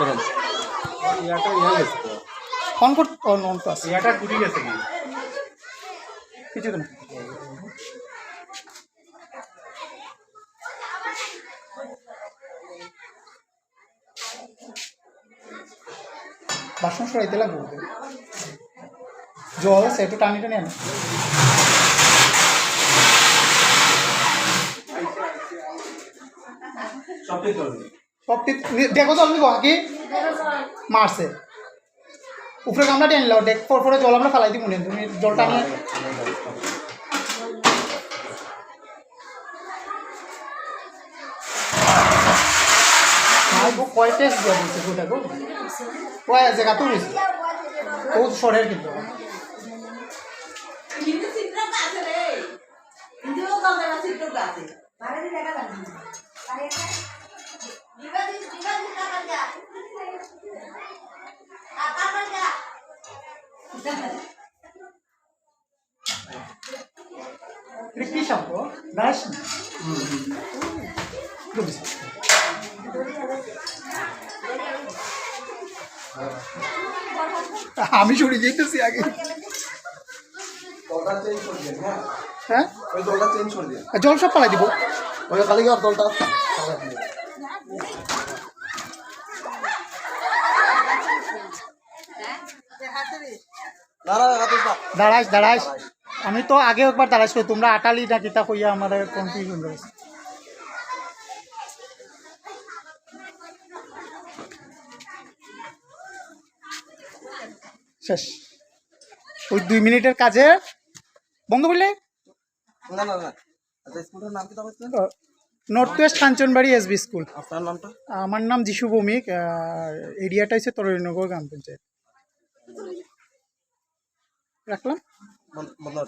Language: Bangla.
ধরেন। ইয়াটা ইয়া গেছে তো। অন কর অন অন তো আছে। ইয়াটা ঘুরে গেছে কি? কিছু না। বাসন সরাইতে লাগবে। জল আছে একটু টানি টানি আনো। সবটাই চলবে দেখো জল নিব আগে মারছে। উপরে কামড়া টেনে লাও দেখ, পর পরে জল আমরা ফালাই দিব মনে তুমি জল টানিয়ে মাই গো কয় টেস্ট কয় জায়গা তো হইছে বহুত কিন্তু বাইরে দেখা যাচ্ছে দিবা দিবা দিবা দিবা যা আপা যা এটা কি শব্দ দাস আমি সরে যেতেছি আগে। চেঞ্জ করে হ্যাঁ? হ্যাঁ? চেঞ্জ করে দিন জল সব পালাই দিব। ওই খালি আর দলটা না না হাতে না দাঁড়াইস দাঁড়াইস। আমি তো আগে একবার দাঁড়াইস তোমরা আটালি না কিতা কইয়া আমাদের কনফিউশন রয়েছে। শেষ। ওই দুই মিনিটের কাজে বন্ধ করলে? না না না। স্কুলের নাম কি north west Kanchanbari SB school আপনার নামটা? আমার নাম যিশু ভৌমিক এরিয়াটা হচ্ছে তরুণনগর গ্রাম পঞ্চায়েত। রাখলাম। বলো